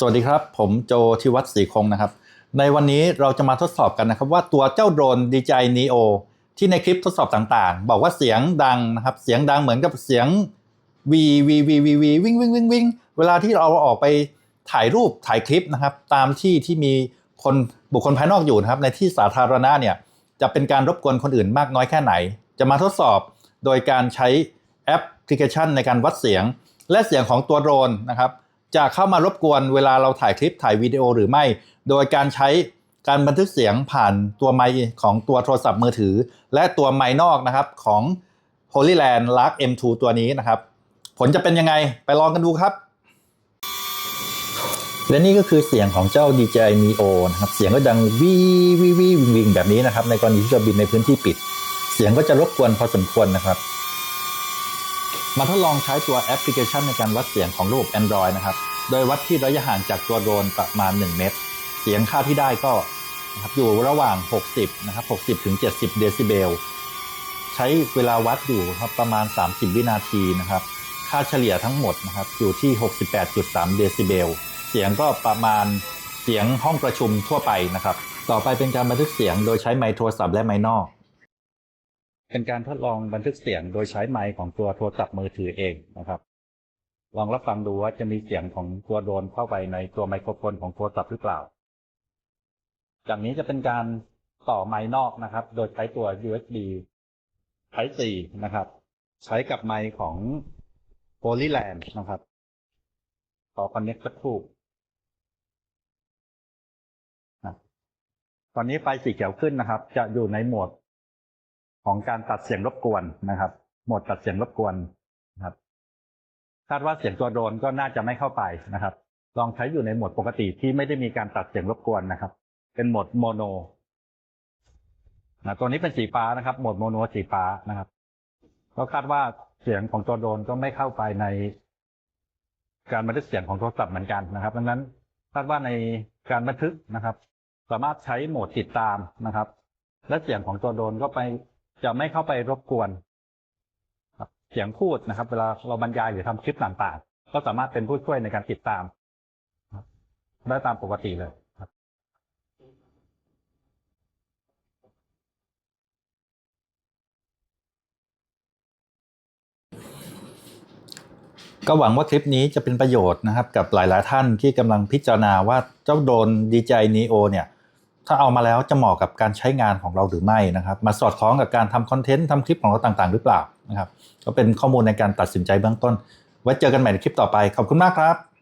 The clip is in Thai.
สวัสดีครับ ผมโจทิวัฒน์ศรีคงนะครับ ในวันนี้เราจะมาทดสอบกันนะครับ ว่าตัวเจ้าโดรน DJI Neo ที่ในคลิปทดสอบต่างๆ บอกว่าเสียงดังนะครับ เสียงดังเหมือนกับเสียงวีวีวีวีวีวิ่งวิ่งวิ่งวิ่งเวลาที่เราออกไปถ่ายรูปถ่ายคลิปนะครับ ตามที่ที่มีคนบุคคลภายนอกอยู่นะครับ ในที่สาธารณะเนี่ยจะเป็นการรบกวนคนอื่นมากน้อยแค่ไหน จะมาทดสอบโดยการใช้แอปพลิเคชันในการวัดเสียง และเสียงของตัวโดรนนะครับ จะเข้ามารบกวนเวลาเราถ่ายคลิปถ่ายวิดีโอหรือไม่ โดยการใช้การบันทึกเสียงผ่านตัวไมค์ของตัวโทรศัพท์มือถือ และตัวไมค์นอกนะครับของ Holyland Lark M2 ตัวนี้นะครับ ผลจะเป็นยังไงไปลองกันดูครับ และนี่ก็คือเสียงของเจ้า DJI Neo นะครับ เสียงก็ดังวีวีวีวิงวิงแบบนี้นะครับ ในกรณีที่เราบินในพื้นที่ปิด เสียงก็จะรบกวนพอสมควรนะครับ มาทดลองใช้ตัวแอปพลิเคชันในการวัดเสียงของระบบ Android นะครับ โดยวัดที่ระยะห่างจากตัวโดรนประมาณ 1 เมตร เสียงค่าที่ได้ก็นะครับอยู่ระหว่าง 60 นะครับ 60 ถึง 70 เดซิเบล ใช้เวลาวัดอยู่ครับประมาณ 30 วินาทีนะครับ ค่าเฉลี่ยทั้งหมดนะครับอยู่ที่ 68.3 เดซิเบล เสียงก็ประมาณเสียงห้องประชุมทั่วไปนะครับ ต่อไปเป็นการบันทึกเสียงโดยใช้ไมค์โทรศัพท์และไมค์นอก เป็นการทดลองบันทึกเสียงโดยใช้ไมค์ของตัวโทรศัพท์มือถือเองนะครับ ลองรับฟังดูว่าจะมีเสียงของตัวโดนเข้าไปในตัวไมโครโฟนของโทรศัพท์หรือเปล่า จากนี้จะเป็นการต่อไมค์นอกนะครับ โดยใช้ตัว USB Type C นะครับ ใช้กับไมค์ของ Polyland นะครับ ต่อ Connect สักครู่ตอนนี้ไฟสีเขียวขึ้นนะครับ จะอยู่ในโหมด ของการตัดเสียงรบกวนนะครับ โหมดตัดเสียงรบกวนนะครับ คาดว่าเสียงตัวโดนก็น่าจะไม่เข้าไปนะครับ ลองใช้อยู่ในโหมดปกติที่ไม่ได้มีการตัดเสียงรบกวนนะครับ เป็นโหมดโมโนนะตัวนี้เป็นสีฟ้านะครับ โหมดโมโนสีฟ้านะครับ ก็คาดว่าเสียงของตัวโดนก็ไม่เข้าไปใน การบันทึกเสียงของโทรศัพท์เหมือนกันนะครับ ดังนั้นคาดว่าในการบันทึกนะครับ สามารถใช้โหมดติดตามนะครับ และเสียงของตัวโดนก็ไป จะไม่เข้าไปรบกวนเสียงพูดนะครับ เวลาเราบรรยายหรือทำคลิปต่างๆ ก็สามารถเป็นผู้ช่วยในการติดตามได้ตามปกติเลยครับก็หวังว่าคลิปนี้จะเป็นประโยชน์นะครับกับหลาย ๆ ท่านที่กำลังพิจารณาว่าเจ้าโดรน DJI Neo เนี่ย ถ้าเอามาแล้วจะเหมาะกับการใช้งานของเราหรือไม่นะครับ มาสอดคล้องกับการทำคอนเทนต์ทำคลิปของเราต่างๆ หรือเปล่านะครับ ก็เป็นข้อมูลในการตัดสินใจเบื้องต้น ไว้เจอกันใหม่ในคลิปต่อไป ขอบคุณมากครับ